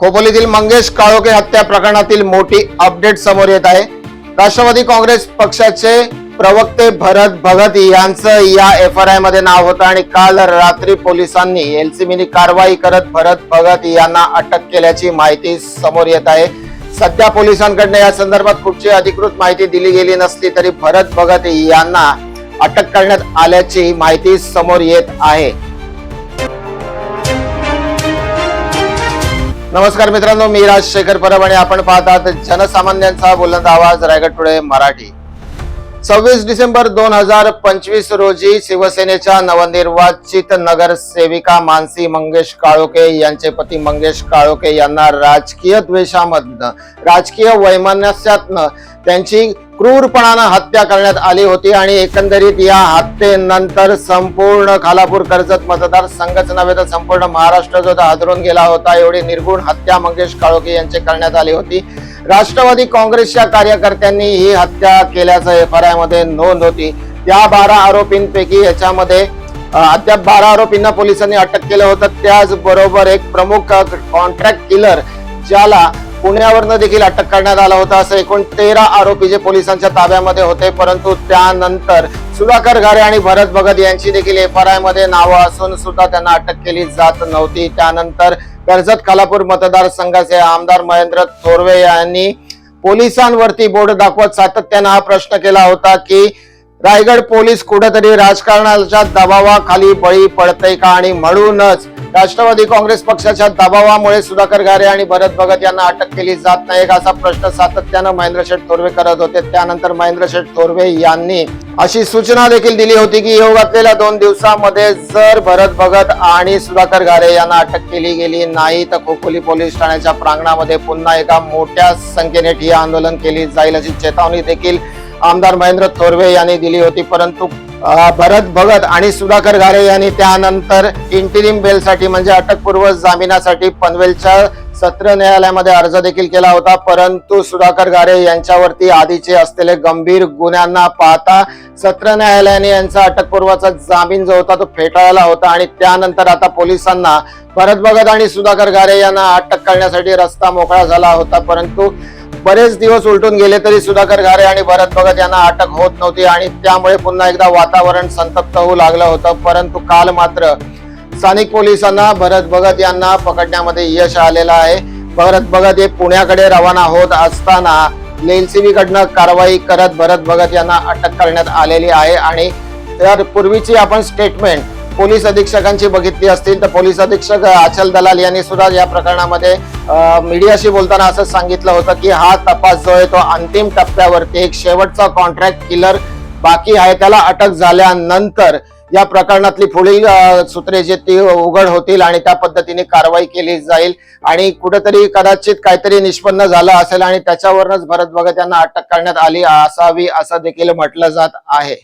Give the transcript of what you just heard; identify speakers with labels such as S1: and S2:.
S1: खोपोलीतील मंगेश काळोखे हत्या प्रकरणातील मोठी अपडेट समोर येत आहे. राष्ट्रवादी काँग्रेस पक्षाचे प्रवक्ते भरत भगत यांचं या एफ आर आयमध्ये नाव होतं आणि काल रात्री पोलिसांनी एलसीबीनी कारवाई करत भरत भगत यांना अटक केल्याची माहिती समोर येत आहे. सध्या पोलिसांकडनं या संदर्भात कुठची अधिकृत माहिती दिली गेली नसली तरी भरत भगत यांना अटक करण्यात आल्याची माहिती समोर येत आहे. नमस्कार मित्रांनो मी राजशेखर परब आणि आपण पाहतात जनसामान्यांचा बुलंद आवाज रायगड टुडे मराठी. सव्वीस डिसेंबर दोन हजार पंचवीस रोजी शिवसेनेच्या नवनिर्वाचित नगरसेविका मानसी मंगेश काळोके यांचे पती मंगेश काळोके यांना राजकीय द्वेषामधनं राजकीय वैमनस्यातनं त्यांची क्रूरपणानं हत्या करण्यात आली होती आणि एकंदरीत या हत्येनंतर संपूर्ण खालापूर कर्जत मतदारसंघच नव्हे तर संपूर्ण महाराष्ट्र जो हादरून गेला होता एवढी निर्गुण हत्या मंगेश काळोखे यांची करण्यात आली होती. राष्ट्रवादी काँग्रेसच्या कार्यकर्त्यांनी ही हत्या केल्याचं एफ आर आयमध्ये नोंद होती. त्या बारा आरोपींपैकी याच्यामध्ये अद्याप बारा आरोपींना पोलिसांनी अटक केलं होतं. त्याचबरोबर एक प्रमुख कॉन्ट्रॅक्ट किलर ज्याला पुण्यावरनं देखील अटक करण्यात आला होता. असं एकूण तेरा आरोपी जे पोलिसांच्या ताब्यामध्ये होते परंतु त्यानंतर सुधाकर घारे आणि भरत भगत यांची देखील एफ आर आयमध्ये नावं असून सुद्धा त्यांना अटक केली जात नव्हती. त्यानंतर कर्जत खालापूर मतदारसंघाचे आमदार महेंद्र थोरवे यांनी पोलिसांवरती बोर्ड दाखवत सातत्यानं हा प्रश्न केला होता की रायगड पोलीस कुठेतरी राजकारणाच्या दबावाखाली बळी पडते का? आणि म्हणूनच राष्ट्रवादी काँग्रेस पक्षाच्या दबावामुळे सुधाकर घारे आणि भरत भगत यांना अटक केली जात नाही असा प्रश्न सातत्यानं महेंद्र शेठ थोरवे करत होते. त्यानंतर महेंद्र शेठ थोरवे यांनी अशी सूचना देखील दिली होती की येऊ घातलेल्या दोन दिवसामध्ये जर भरत भगत आणि सुधाकर घारे यांना अटक केली गेली नाही तर खोपोली पोलीस ठाण्याच्या प्रांगणामध्ये पुन्हा एका मोठ्या संख्येने ठिय्या आंदोलन केली जाईल अशी चेतावणी देखील आमदार महेंद्र थोरवे यांनी दिली होती. परंतु भरत भगत आणि सुधाकर घारे यांनी त्यानंतर इंटिरिम बेलसाठी म्हणजे अटकपूर्व जामिनासाठी पनवेलच्या सत्र न्यायालयामध्ये अर्ज देखील केला होता. परंतु सुधाकर घारे यांच्यावरती आधीचे असलेले गंभीर गुन्ह्यांना पाहता सत्र न्यायालयाने यांचा अटकपूर्वाचा जामीन जो होता तो फेटाळला होता आणि त्यानंतर आता पोलिसांना भरत भगत आणि सुधाकर घारे यांना अटक करण्यासाठी रस्ता मोकळा झाला होता. परंतु बरेच दिवस उलटून गेले तरी सुधाकर घारे आणि भरत भगत यांना अटक होत नव्हती आणि त्यामुळे पुन्हा एकदा वातावरण संतप्त होऊ लागलं होतं. परंतु काल मात्र स्थानिक पोलिसांना भरत भगत यांना पकडण्यामध्ये यश आलेलं आहे. भरत भगत हे पुण्याकडे रवाना होत असताना एलसीबी कारवाई करत भरत भगत यांना अटक करण्यात आलेली आहे. आणि तर पूर्वीची आपण स्टेटमेंट पोलीस अधीक्षकांची बघितली असतील तर पोलीस अधीक्षक अचल दलाल यांनी सुद्धा या प्रकरणामध्ये मीडियाशी बोलताना असं सांगितलं होतं की हा तपास जो आहे तो अंतिम टप्प्यावरती एक शेवटचा कॉन्ट्रॅक्ट किलर बाकी आहे. त्याला अटक झाल्यानंतर या प्रकरणातली पुढील सूत्रे जे ती उघड होतील आणि त्या पद्धतीने कारवाई केली जाईल आणि कुठेतरी कदाचित काहीतरी निष्पन्न झालं असेल आणि त्याच्यावरच भरत भगत यांना अटक करण्यात आली असावी असं देखील म्हटलं जात आहे.